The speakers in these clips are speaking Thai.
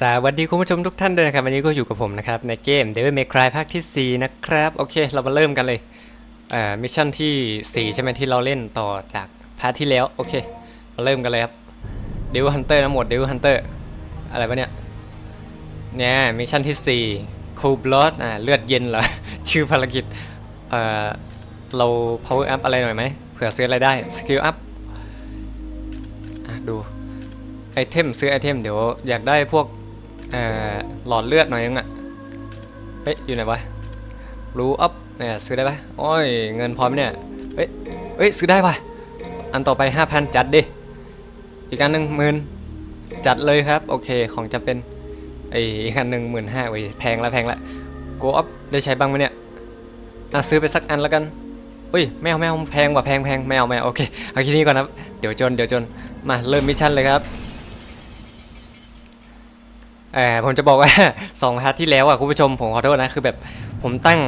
สวัสดีคุณผู้ชมทุกท่านด้วยนะครับ วันนี้ก็อยู่กับผมนะครับ ในเกม Devil May Cry ภาคที่ 4 นะครับ โอเค เรามาเริ่มกันเลยเอ่อมิชชั่นที่ 4 ใช่ไหมที่เราเล่นต่อจากพาร์ทที่แล้ว โอเค มาเริ่มกันเลยครับ Devil Hunter นะหมด Devil Hunter อะไรวะเนี่ย เนี่ยมิชชั่นที่ 4 Cool Blood อ่าเลือดเย็นเหรอ ชื่อภารกิจเอ่อเรา power up อะไรหน่อยไหมเผื่อซื้ออะไรได้ skill up อะดูไอเทมซื้อไอเทมเดี๋ยวอยากได้พวก เอ่อหลอดเลือดหน่อยนึงอะเฮ้ยอยู่ไหนวะรู้อัพเนี่ยซื้อได้ปะโอ้ยเงินพร้อมเนี่ยเฮ้ยเฮ้ยซื้อได้ปะอันต่อไป5,000จัดดิ อีกอันหนึ่งหมื่นจัดเลยครับ โอเคของจะเป็นไออีกอันหนึ่งหมื่นห้าโอ้ยแพงละแพงละโกอัพได้ใช้บ้างไหมเนี่ยอะซื้อไปสักอันแล้วกันเฮ้ยไม่เอาไม่เอาแพงกว่าแพงแพงไม่เอาไม่เอาโอเคเอาแค่นี้ก่อนนะเดี๋ยวจนเดี๋ยวจนมาเริ่มมิชชั่นเลยครับ เออผมจะบอกว่าสองพาร์ทที่แล้วอะคุณผู้ชมผมขอโทษนะ คือแบบผมตั้ง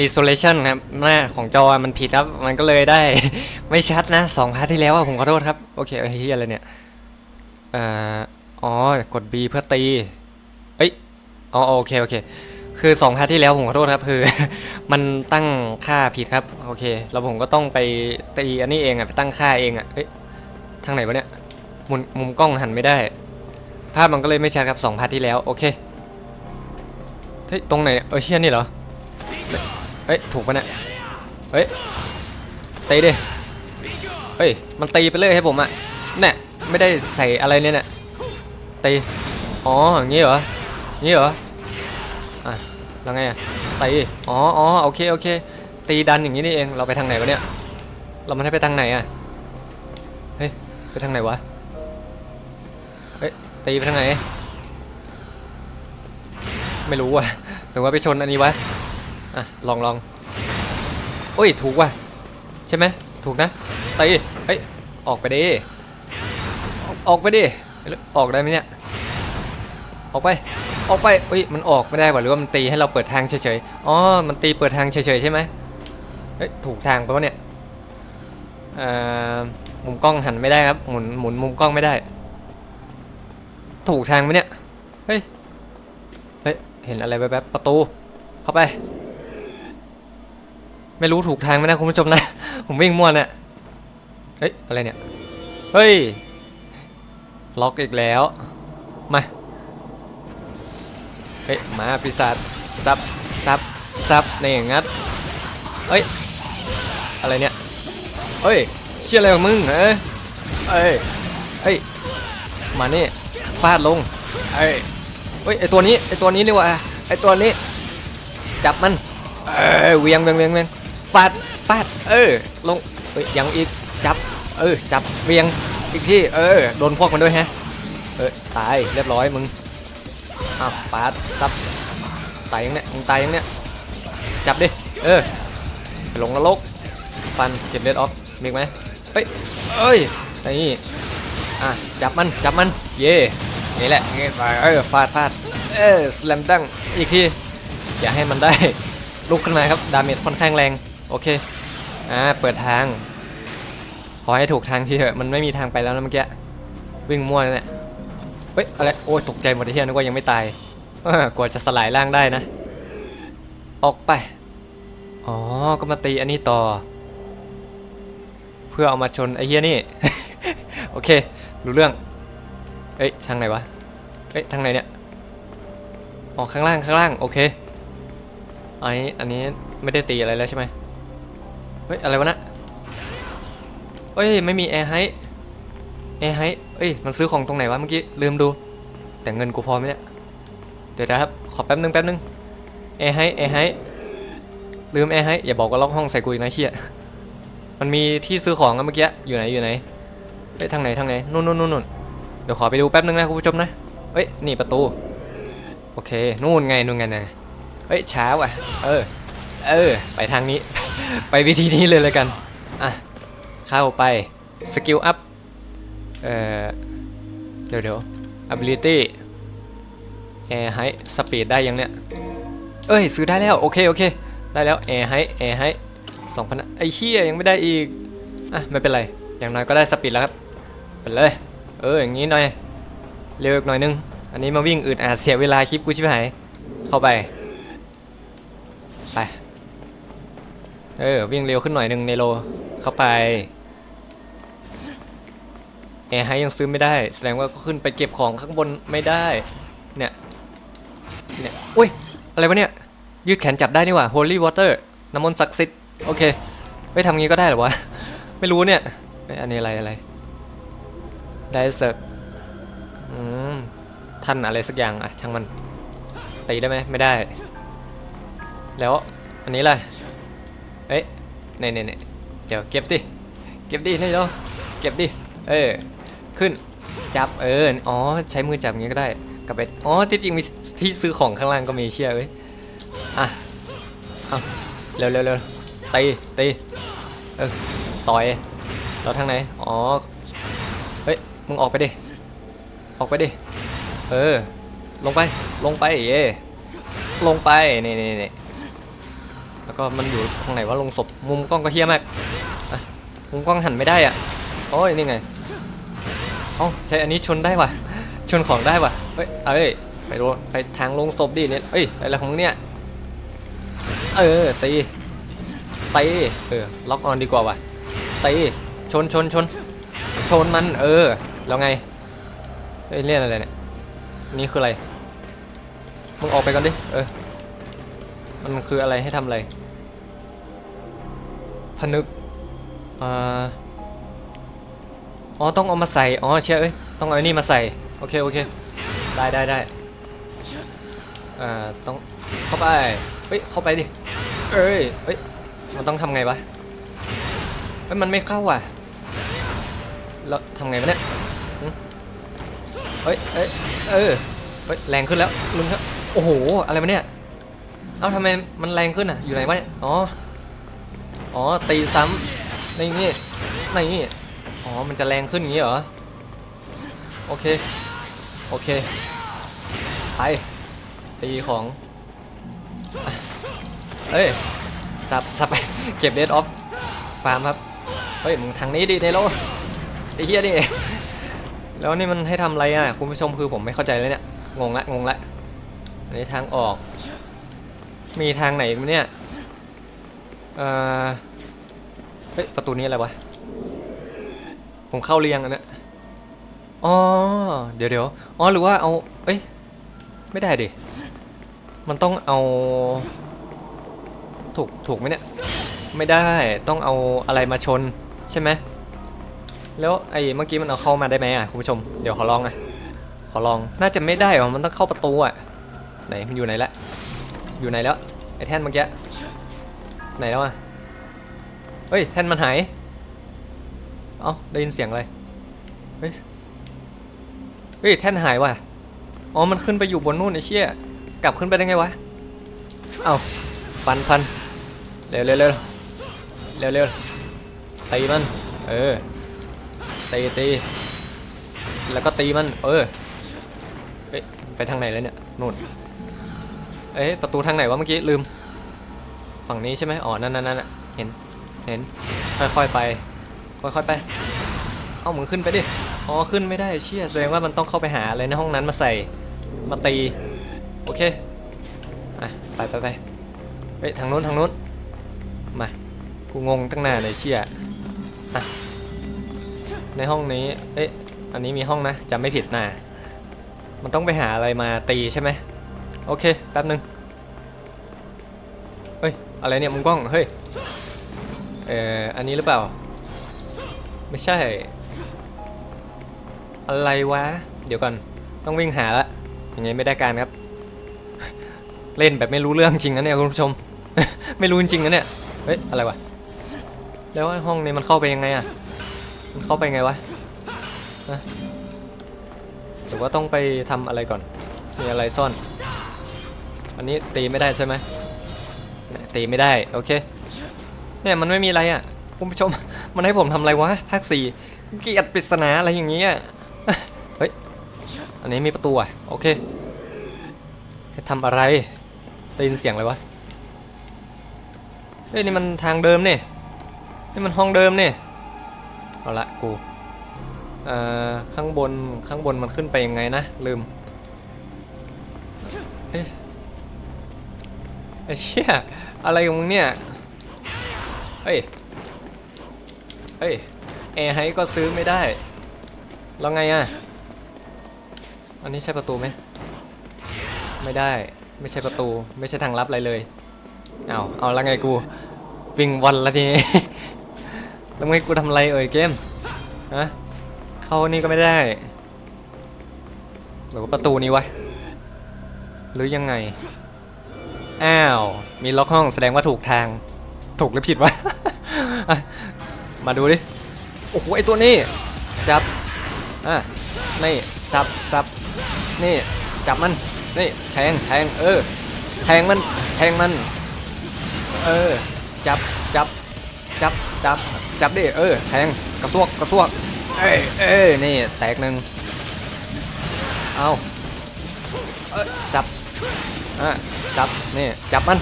resolution ครับหน้าของจอมันผิดครับ มันก็เลยได้ ไม่ชัดนะสองพาร์ทที่แล้วอะผมขอโทษครับ โอเคเอ้เฮียอะไรเนี่ยเอ่ออ๋อกด B เพื่อตี เอ้ยอ๋อโอเคโอเค คือสองพาร์ทที่แล้วผมขอโทษครับ คือ มันตั้งค่าผิดครับโอเคแล้วผมก็ต้องไปตีอันนี้เองอะไปตั้งค่าเองอะเอ้ยทางไหนวะเนี่ยมุมมุมกล้องหันไม่ได้ ภาพมันก็เลยไม่ชัดครับสองพาร์ทที่แล้วโอเคเฮ้ยตรงไหนเออเชี่ยนี่เหรอเฮ้ยถูกปะเนี่ยเฮ้ยตีดิเฮ้ยมันตีไปเลยให้ผมอะเนี่ยไม่ได้ใส่อะไรเนี่ยเนี่ยตีอ๋ออย่างงี้เหรออย่างงี้เหรออะแล้วไงอะตีอ๋ออ๋อโอเคโอเค ตีดันอย่างงี้นี่เองเราไปทางไหนวะเนี่ยเรามันให้ไปทางไหนอะเฮ้ยไปทางไหนวะ ตีไปทางไหน ไม่รู้ว่ะหรือว่าไปชนอันนี้วะ อะ ลองลองโอ้ย ถูกว่ะ ใช่ไหม ถูกนะ ตีเฮ้ย ออกไปดิ ออกออกไปดิ ออกได้ไหมเนี่ย ออกไป ออกไปอุ้ย มันออกไม่ได้ว่ะหรือว่ามันตีให้เราเปิดทางเฉยๆ อ๋อ มันตีเปิดทางเฉยๆใช่ไหมเฮ้ย ถูกทางปะวะเนี่ยเอ่อมุมกล้องหันไม่ได้ครับ หมุน หมุนมุมกล้องไม่ได้ ถูกทางไหมเนี่ย เฮ้ย เฮ้ย เห็นอะไรแวบๆประตู เข้าไป ไม่รู้ถูกทางไหมนะคุณผู้ชมนะ ผมวิ่งมั่วเนี่ย เฮ้ย อะไรเนี่ย เฮ้ย ล็อกอีกแล้ว มา เฮ้ย มาปีศาจซับซับซับในอย่างงัดเฮ้ย อะไรเนี่ย เฮ้ย เชี่ยอะไรของมึงเฮ้ยเฮ้ย เฮ้ย มานี่ ฟาดลงไอ้เฮ้ยไอตัวนี้ไอตัวนี้นี่วะไอตัวนี้ จับมันเออเวียงเวียงเวียงเวียงฟาดฟาดเออลงเฮ้ยยังอีกจับเออจับเวียงอีกที่เออโดนพวกมันด้วยฮะเออตายเรียบร้อยมึงอ้าวปาดตับตายยังเนี่ยมึงตายยังเนี่ยจับดิเออไปลงนรกฟันเก็บเลือดออกมีอีกไหมเฮ้ยเอ้ยนี่ อะจับมันจับมันเย่นี่แหละงี้ไปเออฟาดฟาดเออสแลมดังอีกทีอย่าให้มันได้ลุกขึ้นมาครับดาเมจค่อนข้างแรงโอเคอ่าเปิดทางขอให้ถูกทางทีเถอะมันไม่มีทางไปแล้วนะเมื่อกี้วิ่งมั่วเนี่ยเฮ้ยอะไรโอ้ยตกใจหมดที่นึกว่ายังไม่ตายเออกว่าจะสลายร่างได้นะ ออกไปอ๋อก็มาตีอันนี้ต่อ เพื่อเอามาชนไอ้เหี้ยนี่ โอเค รู้เรื่อง เอ้ยทางไหนวะ เอ้ยทางไหนเนี่ยอ๋อข้างล่างข้างล่างโอเค อันนี้อันนี้ไม่ได้ตีอะไรแล้วใช่ไหมเฮ้ยอะไรวะนะเฮ้ยไม่มีแอร์ไฮแอร์ไฮเอ้ยมันซื้อของตรงไหนวะเมื่อกี้ลืมดู แต่เงินกูพอไหมเนี่ย เดี๋ยวนะครับขอแป๊บนึงแป๊บนึงแอร์ไฮแอร์ไฮลืมแอร์ไฮอย่าบอกว่าล็อกห้องใส่กูอีกนะเชี่ยมันมีที่ซื้อของอะเมื่อกี้อยู่ไหนอยู่ไหน เอ้ยทางไหนทางไหนนู่นนู่นนู่นเดี๋ยวขอไปดูแป๊บนึงนะคุณผู้ชมนะเอ้ยนี่ประตูโอเคนู่นไงนู่นไงนะเอ้ยช้าว่ะเออเออไปทางนี้ ไปวิธีนี้เลยเลยกันอะเข้าไปสกิลอัพเอ่อเดี๋ยวเดี๋ยว ability air height speed ได้ยังเนี่ยเอ้ยซื้อได้แล้วโอเคโอเคได้แล้ว air height air height สองพันไอ้เชี่ยยังไม่ได้อีกอะไม่เป็นไรอย่างน้อยก็ได้สปีดแล้วครับ ไปเลย เอออย่างนี้หน่อย เร็วอีกหน่อยนึง อันนี้มาวิ่งอึดอาดเสียเวลาคลิปกูชิบหาย เข้าไป ไป เออวิ่งเร็วขึ้นหน่อยหนึ่งในโล เข้าไปแอร์ไฮยังซื้อไม่ได้ แสดงว่าก็ขึ้นไปเก็บของข้างบนไม่ได้ เนี่ย เนี่ย อุ้ย อะไรวะเนี่ย ยืดแขนจับได้นี่หว่า Holy Water น้ำมนต์ศักดิ์สิทธิ์ โอเค ไม่ทำงี้ก็ได้หรอวะ ไม่รู้เนี่ย อันนี้อะไรอะไร ได้เสิร์ฟอืมท่านอะไรสักอย่างอะช่างมันตีได้ไหมไม่ได้ แล้วอันนี้ล่ะเอ๊ะเนี่ยเนี่ยเนี่เดี๋ยวเก็บดิเก็บดินี่เนาะเก็บดิเออขึ้นจับเอออ๋อใช้มือจับอย่างงี้ก็ได้กลับไปอ๋อที่จริงมีที่ซื้อของข้างล่างก็มีเชี่ยเอ้ยอะเอาเร็วเร็วเร็วตีตีเออต่อยเราทางไหนอ๋อเฮ้ย มึงออกไปดิ ออกไปดิ เออ ลงไป ลงไปเย่ลงไป นี่นี่นี่แล้วก็มันอยู่ทางไหนว่าลงศพ มุมกล้องก็เฮี้ยมากมุมกล้องหันไม่ได้อะ โอ้ย นี่ไงเอ้าใช้อันนี้ชนได้ว่ะ ชนของได้ว่ะ เฮ้ย เอ้ย ไปดูไปทางลงศพดิเนี่ยเอ้ย อะไรของเนี่ย เออ ตี ตี เออ ล็อกออนดีกว่าว่ะ ตี ชนชนชน ชนมัน เออ แล้วไงเอ้ยเรียกอะไรเนี่ย นี่คืออะไร มึงออกไปก่อนดิ เออ มันคืออะไรให้ทำอะไรผนึกอ่าอ๋อ ต้องเอามาใส่ อ๋อ เชื่อเอ้ย ต้องเอาไอ้นี่มาใส่ โอเค โอเค ได้ได้ได้อ่า ต้องเข้าไป เฮ้ย เข้าไปดิ เอ้ย เฮ้ย มันต้องทำไงวะ เฮ้ย มันไม่เข้าอะ แล้วทำไงวะเนี่ย เฮ้ยเอ้ยเออเฮ้ยแรงขึ้นแล้วลุงครับโอ้โหอะไรวะเนี่ยเอ้าทำไมมันแรงขึ้นอะอยู่ไหนวะเนี่ยอ๋ออ๋อตีซ้ำในนี่ในนี่อ๋อมันจะแรงขึ้นอย่างนี้เหรอโอเคโอเคไปตีของเอ้ยสับสับไปเก็บเดดออฟฟาร์มครับเฮ้ยมึงทางนี้ดิเนโรไอ้เหี้ยดิ แล้วนี่มันให้ทำอะไรอะคุณผู้ชมคือผมไม่เข้าใจเลยเนี่ยงงละงงละอันนี้ทางออก มีทางไหนอีกไหมเนี่ยเออเฮ้ยประตูนี้อะไรวะผมเข้าเรียงอันนี้อ๋อเดี๋ยวเดี๋ยวอ๋อหรือว่าเอาเอ้ยไม่ได้ดิมันต้องเอา ถูกถูกไหมเนี่ยไม่ได้ต้องเอาอะไรมาชนใช่ไหม แล้วไอ้เมื่อกี้มันเอาเข้ามาได้ไหมอะคุณผู้ชม เดี๋ยวขอลองนะขอลอง น่าจะไม่ได้หรอมันต้องเข้าประตูอะ ไหนมันอยู่ไหนละ อยู่ไหนแล้วไอ้แท่นเมื่อกี้ไหนแล้วอะ เฮ้ยแท่นมันหาย เอ้าได้ยินเสียงอะไร เฮ้ย เฮ้ยแท่นหายว่ะ อ๋อมันขึ้นไปอยู่บนนู่นไอ้เชี่ย กลับขึ้นไปได้ไงวะ เอ้าฟันฟันเร็วเร็วเร็วเร็วเร็วตีมัน เออ ตีตีแล้วก็ตีมัน เออเฮ้ยไปทางไหนแล้วเนี่ยนู่นเอ้ยประตูทางไหนวะเมื่อกี้ลืม ฝั่งนี้ใช่ไหมอ๋อนั่นนั่นนั่นเห็นเห็นค่อยๆไป ค่อยๆไป เอามึงขึ้นไปดิอ๋อขึ้นไม่ได้เชี่ยแสดงว่ามันต้องเข้าไปหาอะไรในห้องนั้นมาใส่มาตีโอเคอะไปไปไปเฮ้ยทางนู้นทางนู้นมากูงงตั้งนานเลยเชี่ยอะ ในห้องนี้ เอ๊ะ อันนี้มีห้องนะจำไม่ผิดนะมันต้องไปหาอะไรมาตีใช่ไหมโอเค แป๊บนึง เฮ้ย อะไรเนี่ยมุมกล้อง เฮ้ย เอ่อ อันนี้หรือเปล่า ไม่ใช่ อะไรวะ เดี๋ยวก่อน ต้องวิ่งหาละยังไงไม่ได้การครับ เล่นแบบไม่รู้เรื่องจริงนะเนี่ยคุณผู้ชม ไม่รู้จริงนะเนี่ย เฮ้ย อะไรวะ แล้วห้องนี้มันเข้าไปยังไงอะ เข้าไปไงวะหรือว่าต้องไปทำอะไรก่อน มีอะไรซ่อน อันนี้ตีไม่ได้ใช่ไหมตีไม่ได้ โอเค เนี่ยมันไม่มีอะไรอะคุณผู้ชม มันให้ผมทำอะไรวะ ภาคสี่เกียดปริศนาอะไรอย่างเงี้ยเฮ้ย อันนี้มีประตูอะ โอเค ให้ทำอะไร ได้ยินเสียงอะไรวะ เฮ้ยนี่มันทางเดิมเนี่ยนี่มันห้องเดิมเนี่ย เอาละกูเอ่อข้างบนข้างบนมันขึ้นไปยังไงนะ ลืมเฮ้ยไอ้เชี่ยอะไรของมึงเนี่ยเฮ้ยเฮ้ยแอร์ไฮก็ซื้อไม่ได้ แล้วไงอะ อันนี้ใช่ประตูไหมไม่ได้ไม่ใช่ประตูไม่ใช่ทางลับอะไรเลย เอาเอาแล้วไงกู วิ่งวันละที นี้แล้วมึงกูทำอะไรเอ่ยเกมฮะเข้านี่ก็ไม่ได้หรือว่าประตูนี้วะหรือยังไง อ้าว มีล็อกห้องแสดงว่าถูกทาง ถูกหรือผิดวะ มาดูดิ โอ้โห ไอตัวนี้ จับ อะ นี่ จับจับ นี่ จับมัน นี่ แทง แทง เออ แทงมัน แทงมัน เออ จับ จับ จับจับจับดิเออแทงกระซวกกระซวกเอ้ยเอ้ยนี่แตกหนึ่งเอาเอ้ยจับอะจับนี่จับมัน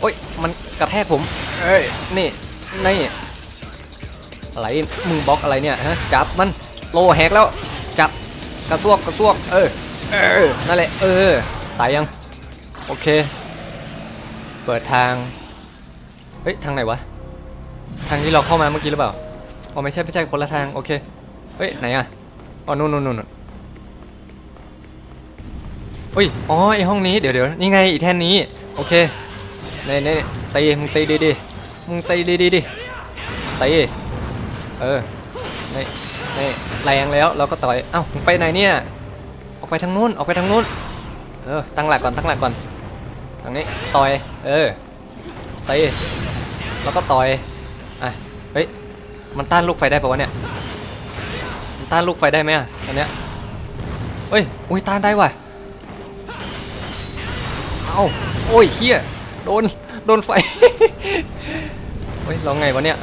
โอ้ยมันกระแทกผมเอ้ยนี่นี่อะไรมึงบล็อกอะไรเนี่ยฮะจับมันโลแหกแล้วจับกระซวกกระซวกเออเออนั่นแหละเออตายยังโอเค เปิดทางเฮ้ยทางไหนวะ ทางที่เราเข้ามาเมื่อกี้หรือเปล่าอ๋อไม่ใช่ไม่ใช่คนละทางโอเคเฮ้ยไหนอะอ๋อนู่นนู่นนู่นอุ้ยอ๋อไอห้องนี้เดี๋ยวเดี๋ยวนี่ไงอีแท่นนี้โอเคนี่นี่ตีมึงตีดีดีมึงตีดีดีดิตีเออนี่นี่แรงแล้วเราก็ต่อยเอ้ามึงไปไหนเนี่ยออกไปทางนู้นออกไปทางนู้นเออตั้งหลักก่อนตั้งหลักก่อนทางนี้ต่อยเออตีแล้วก็ต่อย อะเฮ้ยมันต้านลูกไฟได้ปะวะเนี่ยมันต้านลูกไฟได้ไหมอะอันเนี้ยเฮ้ยอุ้ยต้านได้ว่ะเอาโอ้ยเฮียโดนโดนไฟเฮ้ยเราไงวะเนี่ย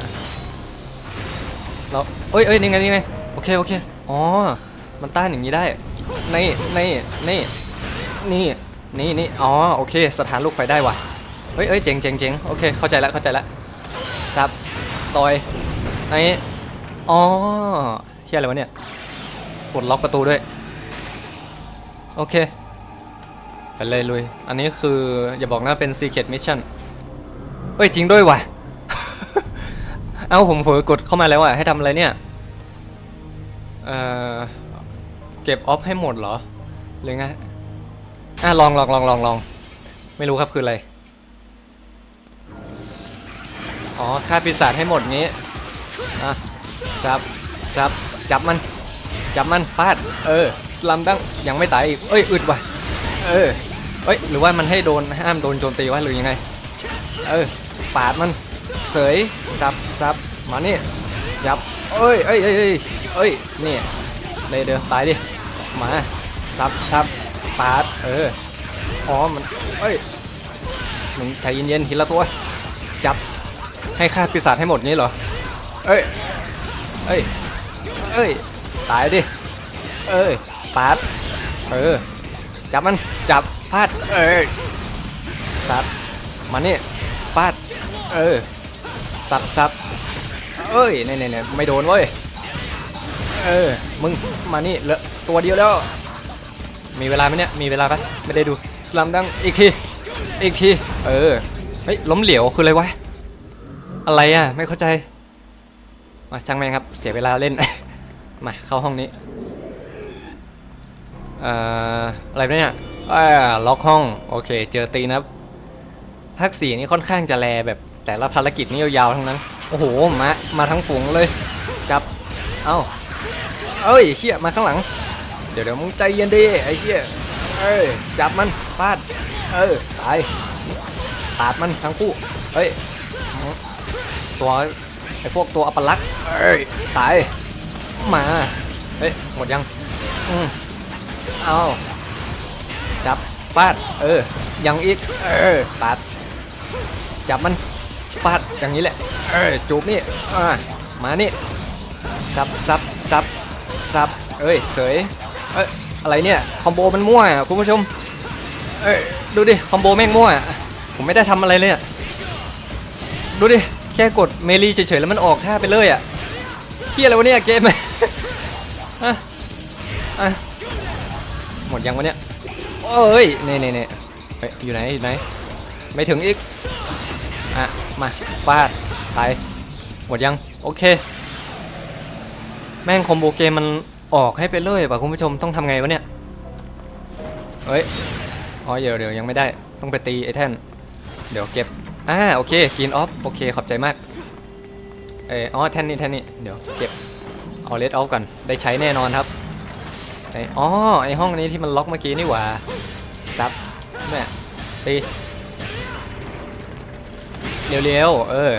เราเอ้ยเอ้ยนี่ไงนี่ไงโอเคโอเคอ๋อมันต้านอย่างนี้ได้นี่นี่นี่นี่นี่นี่อ๋อโอเค สถานลูกไฟได้ว่ะเฮ้ยเอ้ยเจ๋งเจ๋งเจ๋งโอเคเข้าใจแล้วเข้าใจแล้วซับ ต่อยไอ้อ๋อเฮียอะไรวะเนี่ยปลดล็อกประตูด้วย โอเคไปเลยลุย อันนี้คืออย่าบอกนะเป็น Secret Mission เอ้ย จริงด้วยว่ะ เอ้า ผมเผลอกดเข้ามาแล้วอะ ให้ทำอะไรเนี่ย เอ่อ เก็บออฟให้หมดเหรอ หรือไง อะ ลองลองลองลองลอง ไม่รู้ครับคืออะไร อ๋อฆ่าปีศาจให้หมดงี้อะจับจับจับมัน จับมันฟาด เออ สลัมดังยังไม่ตายอีก เอ้ย อึดว่ะ เออเอ้ย หรือว่ามันให้โดนห้ามโดนโจมตีวะหรือยังไง เออ ปาดมัน เสยจับจับมานี่จับ เอ้ยเอ้ยเอ้ยเอ้ยเอ้ยนี่เลยเดี๋ยวตายดิ มาจับจับปาด เออ อ๋อ มัน เอ้ย มึงใจเย็นๆทีละตัว จับ ให้ฆ่าปีศาจให้หมดงี้เหรอ เอ้ย เอ้ย เอ้ย ตายดิ เอ้ยปาดเออ จับมัน จับฟาด เอ้ย สับมานี่ฟาด เออ สับสับเอ้ยเนี่ยเนี่ยไม่โดนเว้ย เออ มึง มานี่เหลือตัวเดียวแล้ว มีเวลาไหมเนี่ย มีเวลาปะไม่ได้ดู สลัมดัง อีกที อีกที เออ เฮ้ย ล้มเหลวคืออะไรวะ อะไรอะ ไม่เข้าใจ มาช่างแม่งครับ เสียเวลาเล่น มาเข้าห้องนี้ เอ่อ อะไรเนี่ยอ่าล็อกห้อง โอเค เจอตีนะครับภาคสี่นี่ค่อนข้างจะแลแบบ แต่ละภารกิจนี่ยาวๆทั้งนั้น โอ้โห มา มาทั้งฝูงเลย จับ เอ้า เอ้ยเชี่ยมาข้างหลัง เดี๋ยวเดี๋ยวมึงใจเย็นดิไอ้เชี่ยเอ้ยจับมันฟาด เออตายปาดมันทั้งคู่ เฮ้ย ตัวไอ้พวกตัวอัปลักษณ์เอ้ยตายมาเฮ้ยหมดยังอืมเอาจับฟาดเออยังอีกเออปาดจับมันฟาดอย่างนี้แหละเออจูบนี่อ่ามานี่ซับซับซับซับเอ้ยเสยเอ้ยอะไรเนี่ยคอมโบมันมั่วอะคุณผู้ชมเอ้ยดูดิคอมโบแม่งมั่วอะผมไม่ได้ทำอะไรเลยอะดูดิ แค่กดเมลีเฉยๆแล้วมันออกท่าไปเลยอะเฮียอะไรวะเนี่ยเกมอะอะหมดยังวะเนี่ยเอ้ยเน่เน่เฮ้ยอยู่ไหนอยู่ไหน ไม่ถึงอีก อะ มาฟาดตายหมดยัง โอเค แม่งคอมโบเกมมันออกให้ไปเลยป่ะคุณผู้ชมต้องทำไงวะเนี่ย เฮ้ย อ๋อเดี๋ยวเดี๋ยวยังไม่ได้ ต้องไปตีไอ้แท่น เดี๋ยวเก็บ อ่าโอเคกินออฟโอเคขอบใจมากเอออ๋อแท่นนี่แท่นนี่เดี๋ยวเก็บเอาเลดออฟก่อนได้ใช้แน่นอนครับไออ๋อไอห้องนี้ที่มันล็อกเมื่อกี้นี่หว่าซับแม่ตีเร็วๆเออ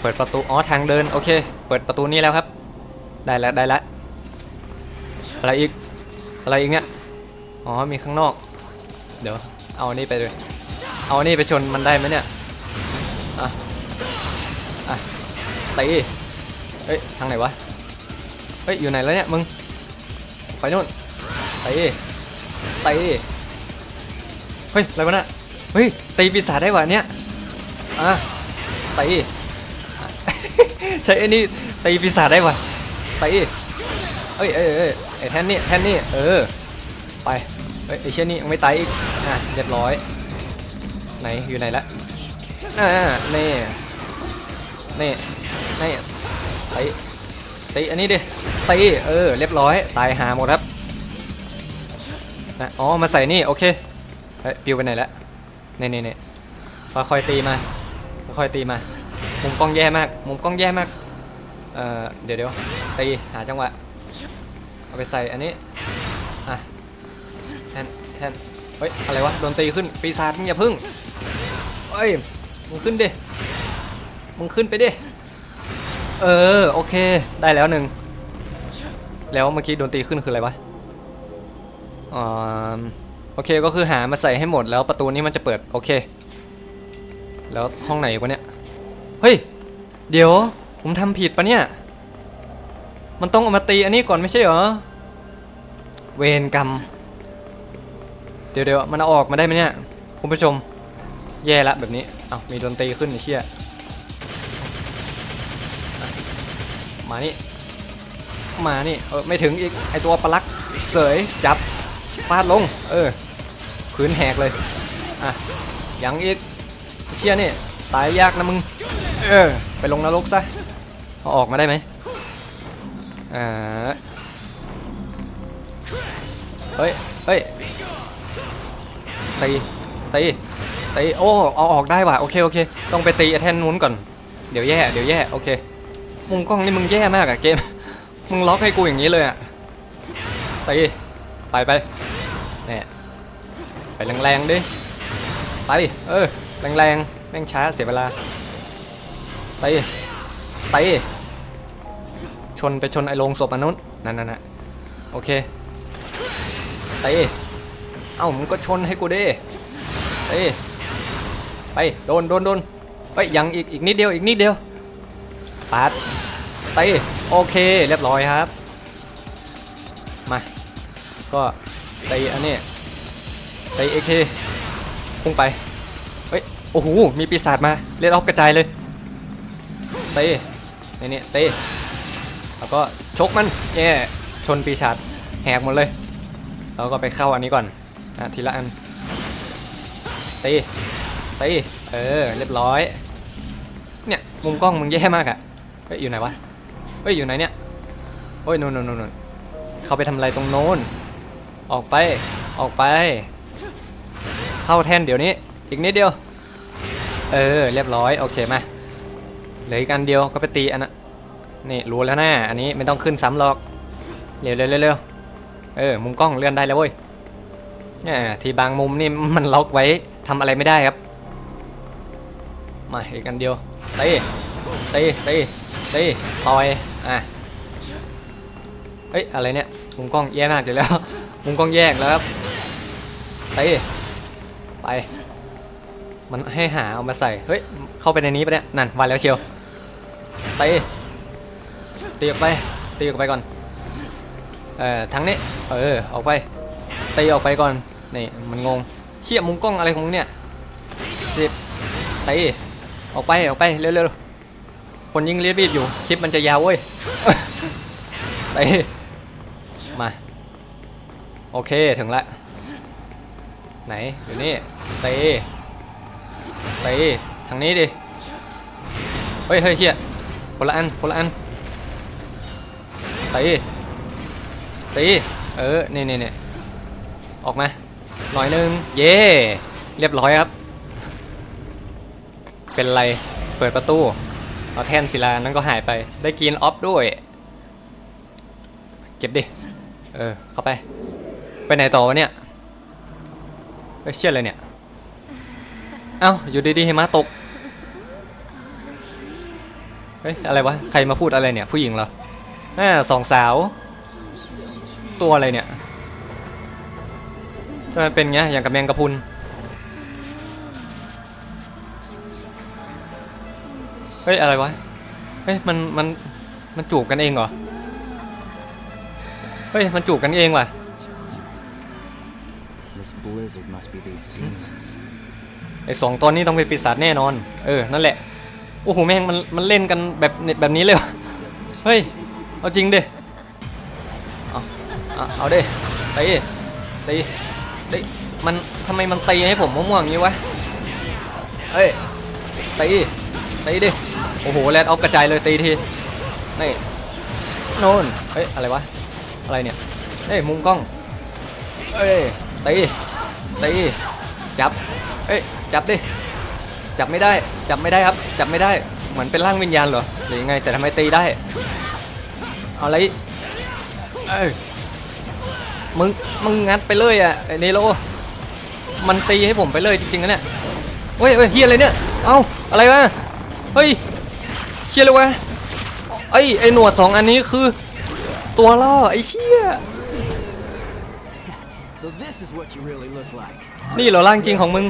เปิดประตูอ๋อทางเดินโอเค เปิดประตูนี้แล้วครับ ได้แล้วได้แล้วอะไรอีกอะไรอีกเนี่ยอ๋อมีข้างนอก เดี๋ยวเอาอันนี้ไปเลย เอาอันนี้ไปชนมันได้ไหมเนี่ยอะอะตีเฮ้ยทางไหนวะเฮ้ยอยู่ไหนแล้วเนี่ยมึงไปนู่นตีตีเฮ้ยอะไรวะน่ะเฮ้ยตีปีศาจได้วะเนี่ยอะตีใช้ไอ้นี่ตีปีศาจได้วะตีเอ้ยเอ้ยเอ้ยไอ้แท่นนี่แท่นนี่เออไปเฮ้ยไอ้เชี่ยนี่ยังไม่ตายอีกอะเรียบร้อย ไหนอยู่ไหนละอ่านี่นี่นี่ตีตีอันนี้ดิตีเออเรียบร้อยตายหาหมดครับนะอ๋อมาใส่นี่โอเคเฮ้ยปิวไปไหนล้วนี่นี่นี่ค่อยๆตีมาค่อยๆตีมามุมกล้องแย่มากมุมกล้องแย่มากเอ่อเดี๋ยวเดี๋ยวตีหาจังหวะเอาไปใส่อันนี้อะแทนแทนเฮ้ยอะไรวะโดนตีขึ้นปีศาจมึงอย่าพึ่ง เฮ้ย มึงขึ้นดิ มึงขึ้นไปดิ เออ โอเค ได้แล้วหนึ่ง แล้วเมื่อกี้โดนตีขึ้นคืออะไรวะอ่าโอเค ก็คือหามาใส่ให้หมดแล้วประตูนี้มันจะเปิด โอเค แล้วห้องไหนวะเนี่ย เฮ้ย เดี๋ยว ผมทำผิดปะเนี่ย มันต้องเอามาตีอันนี้ก่อนไม่ใช่เหรอ เวรกรรม เดี๋ยวเดี๋ยวมันเอาออกมาได้ไหมเนี่ย คุณผู้ชม แย่ละแบบนี้ เอามีดนตรีขึ้นไอ้เชี่ยมานี่ มานี่ เออไม่ถึงอีก ไอตัวปลักเสยจับฟาดลง เออพื้นแหกเลย อะ ยังอีก เชี่ยนี่ ตายยากนะมึง เออ ไปลงนรกซะเอาออกมาได้ไหมอ่าเฮ้ย เฮ้ยตีตี ตีโอ้เอาออกได้ว่ะโอเคโอเค ต้องไปตีไอ้แทนนู้นก่อนเดี๋ยวแย่เดี๋ยวแย่โอเคมุมกล้องนี่มึงแย่มากอะเกมมึงล็อกให้กูอย่างนี้เลยอะตีไปไปเนี่ยไปแรงๆดิไปเออแรงๆแม่งช้าเสียเวลาไปไปชนไปชนไอ้โรงศพอันนู้นนั่นนั่นโอเคไปเอ้ามึงก็ชนให้กูดิไป ไปโดนโดนโดนเอ้ยยังอีกอีกนิดเดียวอีกนิดเดียวปาดไปโอเคเรียบร้อยครับ มา ก็ตีอันนี้ตีเอเคพุ่งไปเฮ้ยโอ้โหมีปีศาจมาเลียดออฟกระจายเลยตีนี่นี่ตีแล้วก็ชกมันแย่ชนปีศาจแหกหมดเลยแล้วก็ไปเข้าอันนี้ก่อนอะทีละอันตี ตีเออ เรียบร้อย เนี่ยมุมกล้องมึงแย่มากอะเฮ้ยอยู่ไหนวะ เฮ้ยอยู่ไหนเนี่ยโอ้ยนู่นนู่นนู่นเขาไปทำอะไรตรงโน้น ออกไป ออกไป เข้าแท่นเดี๋ยวนี้ อีกนิดเดียว เออ เรียบร้อย โอเคมา เหลืออีกอันเดียวก็ไปตีอันนั้นนี่รู้แล้วนะ อันนี้ไม่ต้องขึ้นซ้ำหรอก เร็วเร็วเร็วเร็วเออ มุมกล้องเลื่อนได้แล้วเว้ยเนี่ยที่บางมุมนี่มันล็อกไว้ทำอะไรไม่ได้ครับ มาอีกอันเดียวตีตีตีตีต่อยอะเฮ้ยอะไรเนี่ยมุมกล้องแย่มากเลยแล้วมุมกล้องแยกแล้วครับตีไป มันให้หาเอามาใส่เฮ้ยเข้าไปในนี้ปะเนี่ยนั่นมาแล้วเชียวตีตีออกไปตีออกไปก่อนเอ่อทางนี้เออออกไปตีออกไปก่อนนี่มันงงเชี่ยมุมกล้องอะไรของเนี่ยสิบตี ออกไปออกไปเร็วๆคนยิ่งรีบๆอยู่คลิปมันจะยาวเว้ยตีมาโอเคถึงละไหนอยู่นี่ตีตีทางนี้ดิเฮ้ยเฮ้ยเฮียคนละอันคนละอันตีตีเออนี่นี่นี่ออกมาหน่อยนึงเย่เรียบร้อยครับ เป็นไร เปิดประตู เอาแท่นศิลานั้นก็หายไป ได้กินออฟด้วย เก็บดิ เออ เข้าไป ไปไหนต่อวะเนี่ยเอ้ยเชี่ยอะไรเนี่ย เอ้า อยู่ดีๆหิมะตก เฮ้ย อะไรวะ ใครมาพูดอะไรเนี่ย ผู้หญิงเหรออ่าสองสาว ตัวอะไรเนี่ยทำไมเป็นไงอย่างกับแมงกะพุน ฮ้ย อะไรวะ เฮ้ย มัน มัน มันจูบกันเองเหรอ เฮ้ย มันจูบกันเองว่ะ This blizzard must be these demons. ไอ้สองตอนนี้ต้องเป็นปีศาจแน่นอน เออ นั่นแหละ โอ้โห แม่ง มัน มันเล่นกันแบบเน็ตแบบนี้เลยวะเฮ้ย เอาจริงดิ เอาเอาเอาดิตีตีตีมันทำไมมันตีให้ผมม่วงๆอย่างนี้วะ เฮ้ยตีตีดิ โอ้โหแลดออฟกระจายเลยตีทีนี่โน่นเฮ้ยอะไรวะอะไรเนี่ยเฮ้ยมุมกล้องเอ้ยตีตีจับเอ้ยจับดิจับไม่ได้จับไม่ได้ครับจับไม่ได้เหมือนเป็นร่างวิญญาณเหรอหรือยังไงแต่ทำไมตีได้เอาอะไรเอ้ยมึงมึงงัดไปเลยอะไอ้เนโรมันตีให้ผมไปเลยจริงๆนะเนี่ยเฮ้ยเฮ้ยเฮียอะไรเนี่ยเอ้าอะไรวะเฮ้ย เฮียเลยวะไอ้ยไอ้หนวดสองอันนี้คือ ตัวล่อไอ้เชี่ย So this is what you really look like. นี่เหรอร่างจริงของมึง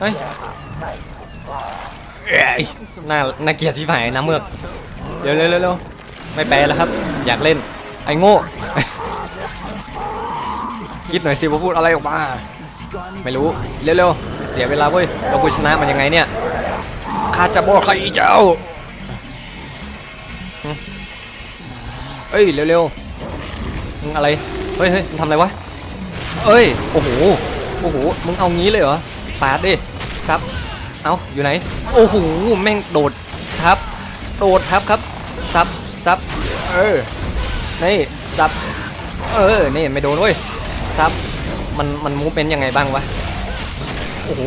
เฮ้ยเอ้ยน่าน่าเกลียดที่ผายน้ำเมือกเร็วเร็วเร็วเร็วไม่แปลแล้วครับ อยากเล่น ไอ้โง่ คิดหน่อยสิว่าพูดอะไรออกมา ไม่รู้ เร็วๆ เสียเวลาเว้ย เรากูชนะมันยังไงเนี่ย ข้าจะบอกใครเจ้าเอ้ยเร็วๆมึงอะไร เฮ้ยเฮ้ยมึงทำอะไรวะ เอ้ย โอ้โห โอ้โห มึงเอางี้เลยเหรอปาดดิซับ เอาอยู่ไหน โอ้โห แม่งโดดทับ โดดทับครับซับซับ เออ นี่ซับ เออ นี่ไม่โดนเว้ยซับ มัน มันมูเป็นยังไงบ้างวะ โอ้โห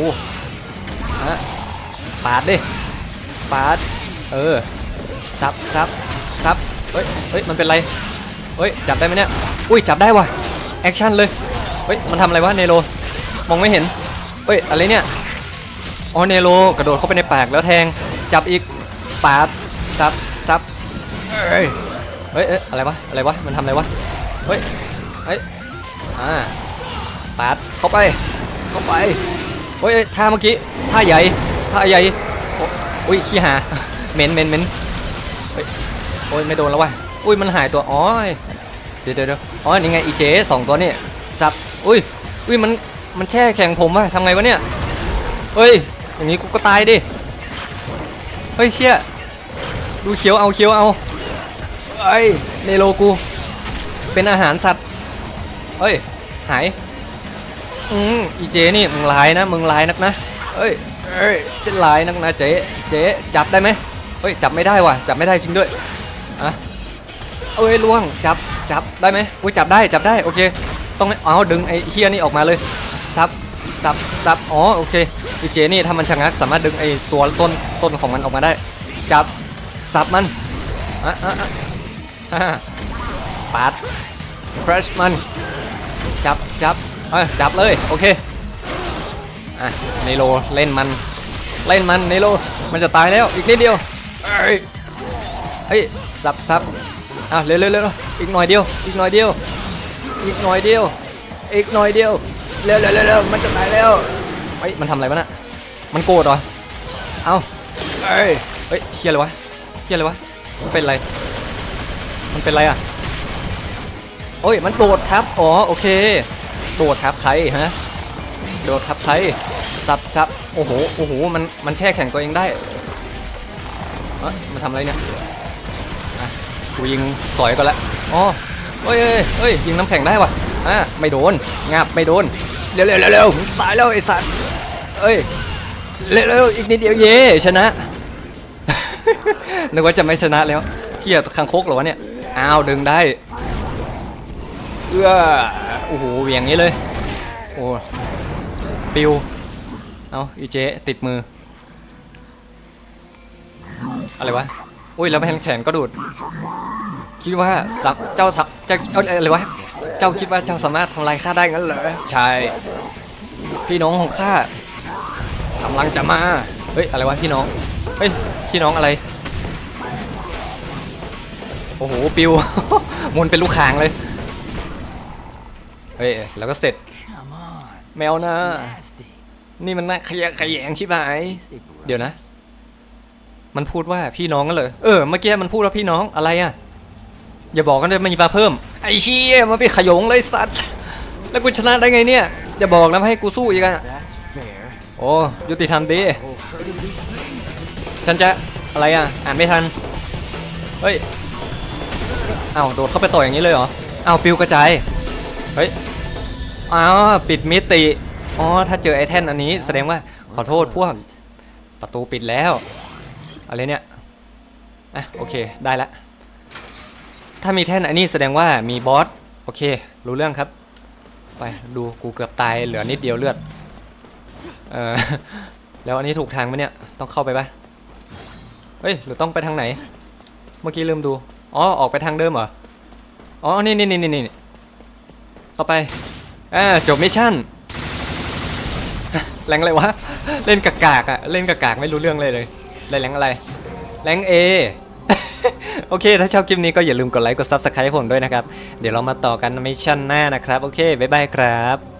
ฮะ ปาดดิปาดเออซับซับซับเฮ้ยเฮ้ยมันเป็นไรเฮ้ยจับได้ไหมเนี่ยอุ้ยจับได้ว่ะแอคชั่นเลยเฮ้ยมันทำอะไรวะเนโรมองไม่เห็นเฮ้ยอะไรเนี่ยอ๋อเนโรกระโดดเข้าไปในปากแล้วแทงจับอีกปาดซับซับเฮ้ยเฮ้ยเอ้ยอะไรวะอะไรวะมันทำอะไรวะเฮ้ยเฮ้ยอ่าปาดเข้าไปเข้าไปเฮ้ยท่าเมื่อกี้ท่าใหญ่ ใหญ่อุ้ยขี้หาเหม็นเหม็นเหม็นเฮ้ยโอ้ยไม่โดนแล้ววะอุ้ยมันหายตัวอ๋อเดี๋ยวเดี๋ยวเดี๋ยวอ๋อนี่ไงอีเจสองตัวนี่สับอุ้ยอุ้ยมันมันแช่แข็งผมวะทำไงวะเนี่ยเฮ้ยอย่างนี้กูก็ตายดิเฮ้ยเชี่ยดูเขียวเอาเขียวเอาเอ้ยเนโรกูเป็นอาหารสัตว์เฮ้ยหายอืมอีเจนี่มึงลายนะมึงลายนักนะเอ้ย เอ้ยจะลายนักนะเจ๊เจ๊จับได้ไหมเฮ้ยจับไม่ได้ว่ะจับไม่ได้จริงด้วยอะเอ้ยล่วงจับจับได้ไหมอุ้ยจับได้จับได้โอเค ต้องเอาดึงไอ้เฮียนี่ออกมาเลยซับซับซับอ๋อโอเคอีเจนี่ถ้ามันชะงักสามารถดึงไอ้ตัวต้นต้นของมันออกมาได้ จับซับมันอะอะอะปาด crash มันจับจับเอ้ยจับเลยโอเค อะเนโรเล่นมันเล่นมันเนโรมันจะตายแล้วอีกนิดเดียวเอ้ยเฮ้ยสับสับอะเร็วเร็วเร็วอีกหน่อยเดียว อีกหน่อยเดียว อีกหน่อยเดียว อีกหน่อยเดียวเร็วเร็วเร็วเร็วมันจะตายแล้วเฮ้ยมันทำอะไรวะน่ะมันโกรธเหรอเอ้าเอ้ยเฮ้ยเฮียอะไรวะเฮียอะไรวะมันเป็นอะไร มันเป็นอะไรอะโอ้ยมันโดดครับอ๋อโอเคโดดทับใครฮะ โดดทับใครซับซับโอ้โหโอ้โหมันมันแช่แข็งตัวเองได้เอ้ยมันทำอะไรเนี่ยอะกูยิงสอยก่อนละอ๋อเฮ้ยเฮ้ยเฮ้ยยิงน้ำแข็งได้ว่ะอะไม่โดนงับไม่โดนเร็วเร็วเร็วเร็วตายแล้วไอ้สัตว์เอ้ยเร็วเร็วอีกนิดเดียวเย่ชนะนึกว่าจะไม่ชนะแล้วเที่ยคังคกเหรอวะเนี่ยอ้าวดึงได้เอื้อโอ้โหเวียงนี้เลยโอ้ ปิว เอาอีเจติดมือ อะไรวะ อุ้ยแล้วแผ่นแขนก็ดูด คิดว่าสักเจ้าทำเจ้าเอ้ยอะไรวะ เจ้าคิดว่าเจ้าสามารถทำลายข้าได้งั้นเหรอ ใช่ พี่น้องของข้ากำลังจะมา เฮ้ยอะไรวะพี่น้อง เฮ้ยพี่น้องอะไร โอ้โหปิว มุนเป็นลูกคางเลย เฮ้ยแล้วก็เสร็จแมวนะ นี่มันน่าขยะแขยงชิบหาย Easy, เดี๋ยวนะ brothers. มันพูดว่าพี่น้องกันเลยเออ เมื่อกี้มันพูดว่าพี่น้องอะไรอะ อย่าบอกกันเลยมันมีปลาเพิ่ม ไอ้เชี่ยมันเป็นขยงเลยสัตว์ แล้วกูชนะได้ไงเนี่ย อย่าบอกนะไม่ให้กูสู้อีกอะ That's fair. โอ้ยุติธรรมดี Oh, hurting these things. ฉันจะอะไรอะ อ่านไม่ทัน เฮ้ยอ้าวโดดเข้าไปต่อยอย่างนี้เลยเหรออ้าวปิวกระจาย เฮ้ยอ้าวปิดมิติ อ๋อ ถ้าเจอไอ้แท่นอันนี้แสดงว่าขอโทษพวก ประตูปิดแล้ว อะไรเนี่ย อะ โอเค ได้ละ ถ้ามีแท่นอันนี้แสดงว่ามีบอส โอเค รู้เรื่องครับ ไป ดูกูเกือบตาย เหลือนิดเดียวเลือด เออแล้วอันนี้ถูกทางไหมเนี่ย ต้องเข้าไปปะเฮ้ย หรือต้องไปทางไหน เมื่อกี้ลืมดู อ๋อ ออกไปทางเดิมเหรอ อ๋อ นี่นี่นี่นี่นี่เข้าไป อ่า จบมิชชั่น แรงอะไรวะ เล่นกากากอะเล่นกากากไม่รู้เรื่องเลยเลยเล่นแรงอะไรแรงเอโอเค ถ้าชอบคลิปนี้ก็อย่าลืมกดไลค์ กด Subscribe ให้ผมด้วยนะครับ เดี๋ยวเรามาต่อกันในมิชชั่นหน้านะครับ โอเค บ๊ายบายครับ